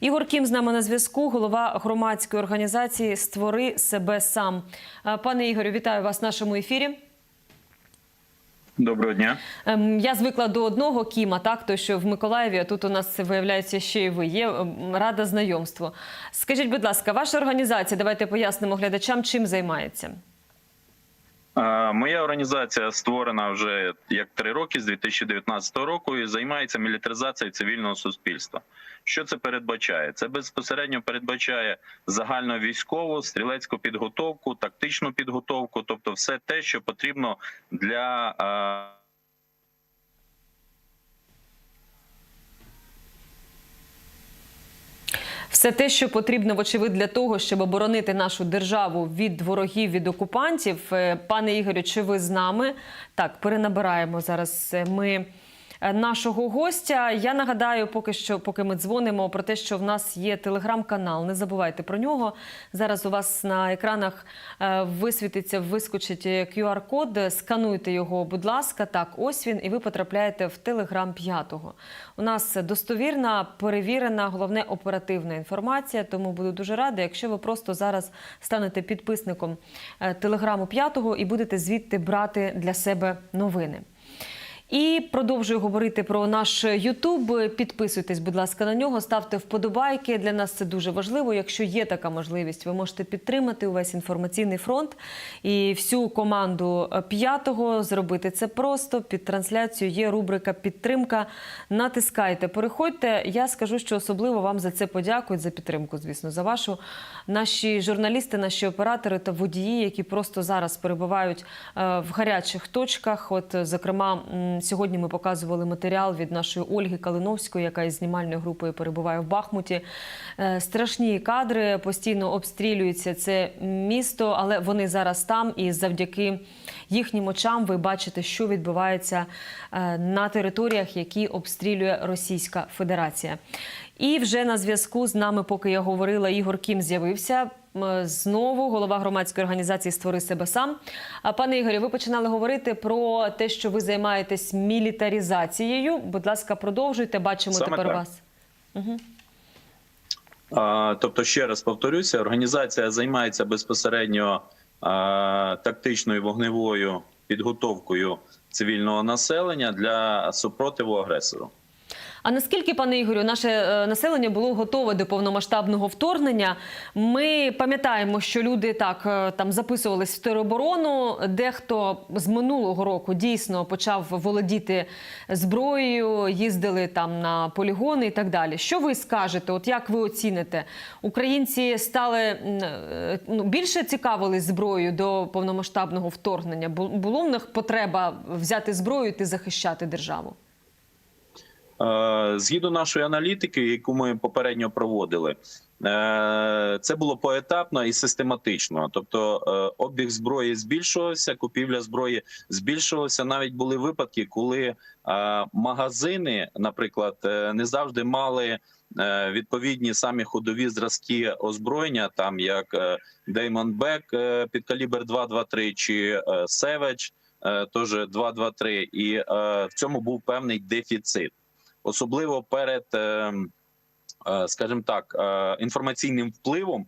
Ігор Кім з нами на зв'язку, голова громадської організації Створи себе сам. Е, Пане Ігорю, вітаю вас в нашому ефірі. Доброго дня. Ем, Я звикла до одного Кіма, так той, що в Миколаєві. А тут у нас виявляється ще й ви. Є ем, рада знайомству. Скажіть, будь ласка, ваша організація, давайте пояснимо глядачам, чим займається. Моя організація створена вже як три роки з 2019 року і займається мілітаризацією цивільного суспільства. Що це передбачає? Це безпосередньо передбачає загальну військову, стрілецьку підготовку, тактичну підготовку, тобто все те, що потрібно для е, Все те, що потрібно, вочевидь, для того, щоб оборонити нашу державу від ворогів, від окупантів. Е, Пане Ігорю, чи ви з нами? Так, перенабираємо зараз е, ми нашого гостя. Я нагадаю, поки що, поки ми дзвонимо, про те, що в нас є телеграм-канал. Не забувайте про нього. Зараз у вас на екранах е, висвітиться, вискочить QR-код. Скануйте його, будь ласка. Так, ось він, і ви потрапляєте в телеграм п'ятого. У нас достовірна, перевірена, головне оперативна інформація. Тому буду дуже рада, якщо ви просто зараз станете підписником е, телеграму п'ятого і будете звідти брати для себе новини. І продовжую говорити про наш Ютуб. Підписуйтесь, будь ласка, на нього, ставте вподобайки. Для нас це дуже важливо. Якщо є така можливість, ви можете підтримати увесь інформаційний фронт і всю команду п'ятого. Зробити це просто. Під трансляцією є рубрика Підтримка. Натискайте, переходьте. Я скажу, що особливо вам за це подякують за підтримку. Звісно, за вашу наші журналісти, наші оператори та водії, які просто зараз перебувають е, в гарячих точках. От, зокрема, сьогодні ми показували матеріал від нашої Ольги Калиновської, яка із знімальною групою перебуває в Бахмуті. Е, Страшні кадри постійно обстрілюється це місто, але вони зараз там, і завдяки їхнім очам ви бачите, що відбувається е, на територіях, які обстрілює Російська Федерація. І вже на зв'язку з нами, поки я говорила, Ігор Кім з'явився. Знову голова громадської організації Створи себе сам. А пане Ігорі, ви починали говорити про те, що ви займаєтесь мілітарізацією. Будь ласка, продовжуйте. Бачимо Саме тепер так. вас. А, Тобто, ще раз повторюся, організація займається безпосередньо а, тактичною вогневою підготовкою цивільного населення для супротиву агресору. А наскільки, пане Ігорю, наше е, населення було готове до повномасштабного вторгнення? Ми пам'ятаємо, що люди так е, там записувались в тероборону. Дехто з минулого року дійсно почав володіти зброєю, їздили там на полігони і так далі. Що ви скажете? От як ви оціните? Українці стали е, ну, більше цікавились зброєю до повномасштабного вторгнення? Бу- Було в них потреба взяти зброю і захищати державу? Е, Згідно нашої аналітики, яку ми попередньо проводили, е, це було поетапно і систематично. Тобто е, обіг зброї збільшувався, купівля зброї збільшувалася. Навіть були випадки, коли магазини, наприклад, не завжди мали. Відповідні самі ходові зразки озброєння, там як е, під калібр 223 чи е, теж 223, і в цьому був певний дефіцит особливо перед, е, е, скажімо так, е, інформаційним впливом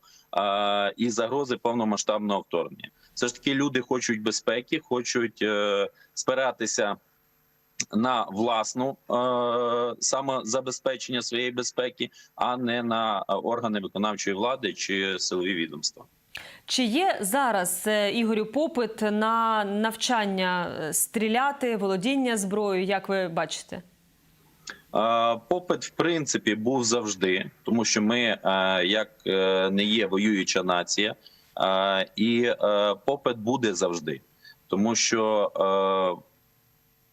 і загрози повномасштабного вторгнення. Все ж таки, люди хочуть безпеки, хочуть спиратися на власну самозабезпечення своєї безпеки, а не на органи виконавчої влади чи силові відомства. Чи є зараз Ігорю попит на навчання стріляти, володіння зброєю? Як ви бачите? Попит, в принципі, був завжди, тому що ми, е, як е, не є воююча нація, е, і попит буде завжди, тому що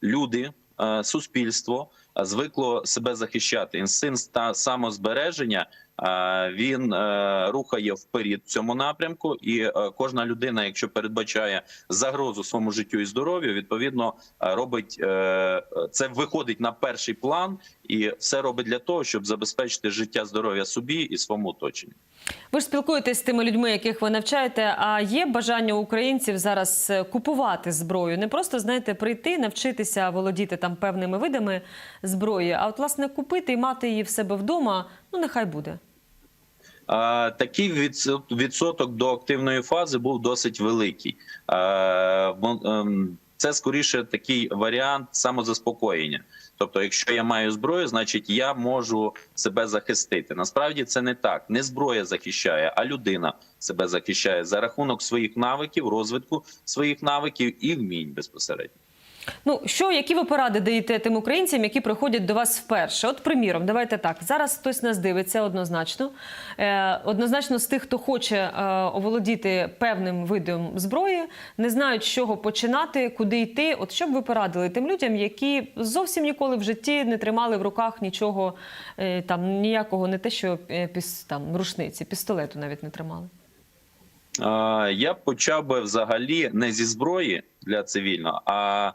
люди, суспільство звикло себе захищати. Інстинкт та самозбереження він е, рухає вперед в цьому напрямку, і е, кожна людина, якщо передбачає загрозу своєму життю і здоров'ю, відповідно е, робить це виходить на перший план і все робить для того, щоб забезпечити життя здоров'я собі і своєму оточенню. Ви ж спілкуєтесь з тими людьми, яких ви навчаєте. А є бажання українців зараз купувати зброю, не просто знаєте, прийти, навчитися володіти там певними видами зброї, а от власне купити і мати її в себе вдома. Ну нехай буде. Такий відсоток до активної фази був досить великий. Ем, Це скоріше такий варіант самозаспокоєння. Тобто, якщо я маю зброю, значить я можу себе захистити. Насправді це не так. Не зброя захищає, а людина себе захищає за рахунок своїх навиків, розвитку своїх навиків і вмінь безпосередньо. Ну що, які ви поради даєте тим українцям, які приходять до вас вперше? От, приміром, давайте так. Зараз хтось нас дивиться однозначно. Е, однозначно, з тих, хто хоче е, оволодіти певним видом зброї, не знають, з чого починати, куди йти. От що б ви порадили тим людям, які зовсім ніколи в житті не тримали в руках нічого, е, там ніякого, не те, що е, піс, там рушниці, пістолету навіть не тримали. Я почав би взагалі не зі зброї для цивільного, а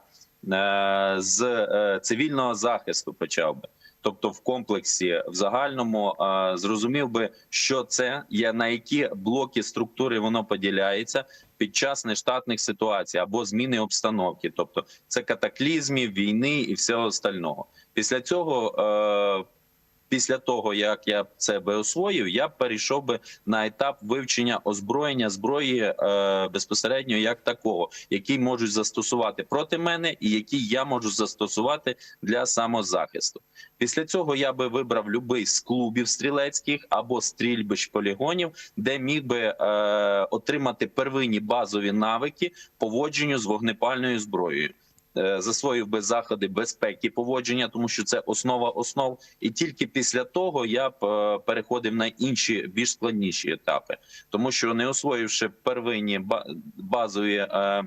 з е, цивільного захисту почав би. Тобто, в комплексі в загальному е, зрозумів би, що це є на які блоки структури воно поділяється під час нештатних ситуацій або зміни обстановки, тобто це катаклізмів, війни і всього остального. Після цього е, після того, як я це би освоїв, я б перейшов би на етап вивчення озброєння зброї е, безпосередньо як такого, який можуть застосувати проти мене, і який я можу застосувати для самозахисту. Після цього я би вибрав будь-який з клубів стрілецьких або стрільбищ полігонів, де міг би е, отримати первинні базові навики поводженню з вогнепальною зброєю. Е, Засвоїв би заходи безпеки поводження, тому що це основа основ, і тільки після того я б е, переходив на інші більш складніші етапи, тому що не освоївши первинні базові е,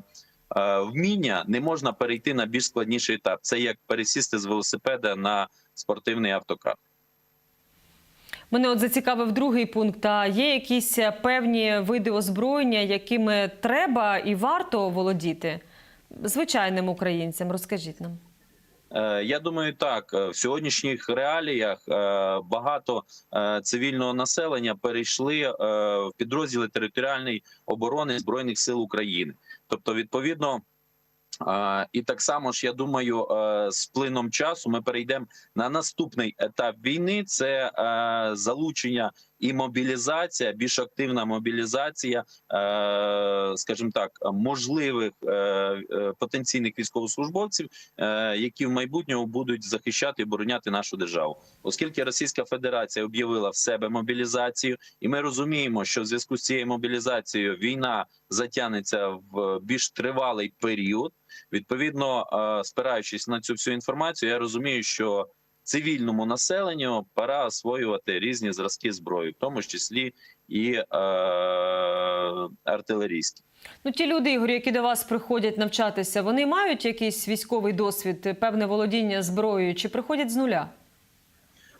вміння, не можна перейти на більш складніший етап. Це як пересісти з велосипеда на спортивний автокар. Мене от зацікавив другий пункт. А є якісь певні види озброєння, якими треба і варто володіти звичайним українцям? Розкажіть нам. Е, Я думаю, так Е, в сьогоднішніх реаліях е, багато цивільного населення перейшли в підрозділи територіальної оборони збройних сил України. Тобто, відповідно. І так само ж я думаю, з плином часу ми перейдемо на наступний етап війни. Це залучення і мобілізація, більш активна мобілізація, е, скажімо так, можливих е, е, потенційних військовослужбовців, які в майбутньому будуть захищати і обороняти нашу державу, оскільки Російська Федерація об'явила в себе мобілізацію, і ми розуміємо, що в зв'язку з цією мобілізацією війна затягнеться в більш тривалий період. Відповідно, спираючись на цю всю інформацію, я розумію, що цивільному населенню пора освоювати різні зразки зброї, в тому числі і е, артилерійські. Ну, ті люди, Ігор, які до вас приходять навчатися, вони мають якийсь військовий досвід, певне володіння зброєю, чи приходять з нуля?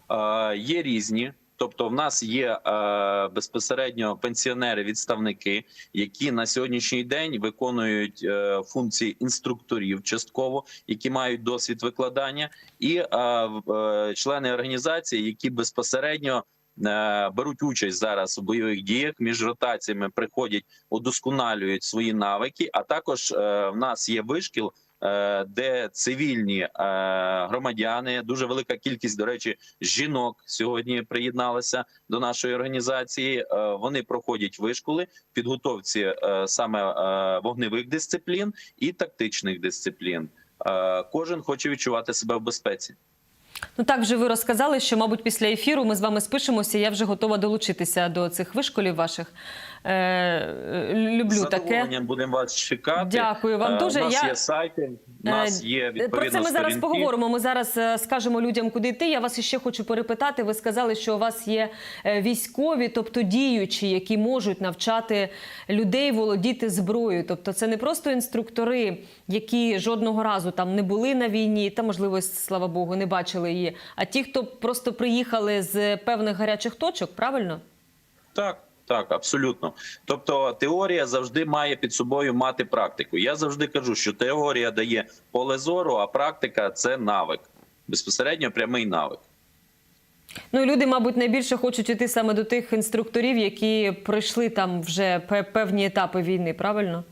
Е, є різні. Тобто, в нас є е, безпосередньо пенсіонери-відставники, які на сьогоднішній день виконують е, функції інструкторів частково, які мають досвід викладання, і е, е, члени організації, які безпосередньо е, беруть участь зараз у бойових діях між ротаціями, приходять, удосконалюють свої навики. А також е, в нас є вишкіл. Е, Де цивільні е, громадяни, дуже велика кількість, до речі, жінок сьогодні приєдналася до нашої організації. Е, Вони проходять вишколи підготовці саме вогневих дисциплін і тактичних дисциплін. Кожен хоче відчувати себе в безпеці. Ну так вже ви розказали, що, мабуть, після ефіру ми з вами спишемося. Я вже готова долучитися до цих вишколів ваших. Е, е, люблю таке. будемо вас чекати. Дякую вам Е, дуже. У нас Я- є сайти, у нас є відповідно Про це ми зараз сторінки. поговоримо. Ми зараз е, скажемо людям, куди йти. Я вас іще хочу перепитати. Ви сказали, що у вас є е, військові, тобто діючі, які можуть навчати людей володіти зброєю. Тобто, це не просто інструктори, які жодного разу там не були на війні, та можливо, слава Богу, не бачили її. А ті, хто просто приїхали з певних гарячих точок, правильно? Так, так, абсолютно. Тобто теорія завжди має під собою мати практику. Я завжди кажу, що теорія дає поле зору, а практика це навик. Безпосередньо прямий навик. Ну і люди, мабуть, найбільше хочуть іти саме до тих інструкторів, які пройшли там вже певні етапи війни, правильно?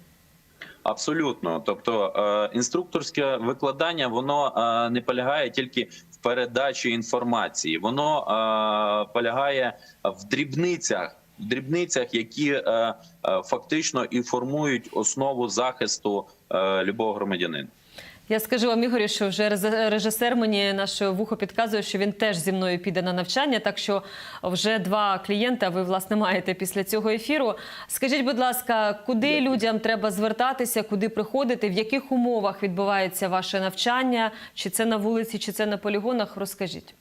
Абсолютно. Тобто е, інструкторське викладання воно е, не полягає тільки в передачі інформації. Воно е, полягає в дрібницях, дрібницях, які е, е, фактично і формують основу захисту е, любого громадянина. Я скажу вам, Ігорю, що вже режисер мені наше вухо підказує, що він теж зі мною піде на навчання. Так що вже два клієнта ви власне маєте після цього ефіру. Скажіть, будь ласка, куди людям треба звертатися, куди приходити, в яких умовах відбувається ваше навчання? Чи це на вулиці, чи це на полігонах? Розкажіть.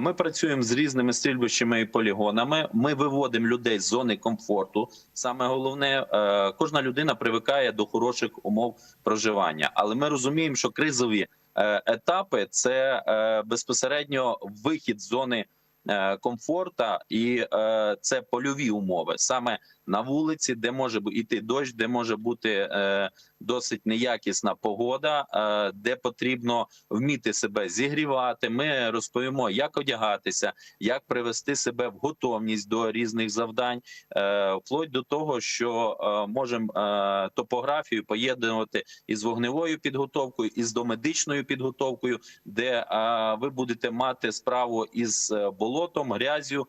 Ми працюємо з різними стрільбищами і полігонами. Ми виводимо людей з зони комфорту. Саме головне, е, кожна людина привикає до хороших умов проживання, але ми розуміємо, що кризові е, етапи це е, безпосередньо вихід з зони комфорта, і це польові умови саме на вулиці, де може йти дощ, де може бути е, досить неякісна погода, е, де потрібно вміти себе зігрівати. Ми розповімо, як одягатися, як привести себе в готовність до різних завдань, е, вплоть до того, що можемо топографію поєднувати із вогневою підготовкою, із домедичною підготовкою, де ви будете мати справу із болотом, грязю,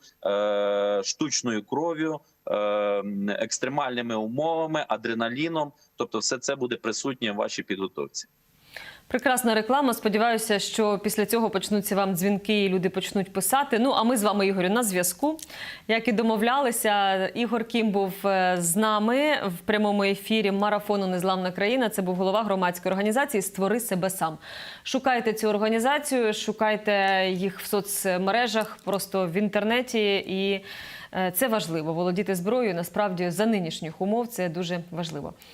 штучною кров'ю. Е, Екстремальними умовами, адреналіном, тобто, все це буде присутнє в вашій підготовці. Прекрасна реклама. Сподіваюся, що після цього почнуться вам дзвінки і люди почнуть писати. Ну а ми з вами, Ігорю, на зв'язку. Як і домовлялися, Ігор Кім був е, з нами в прямому ефірі марафону Незламна країна. Це був голова громадської організації Створи себе сам. Шукайте цю організацію, шукайте їх в соцмережах, просто в інтернеті. І це важливо. Володіти зброєю насправді за нинішніх умов це дуже важливо.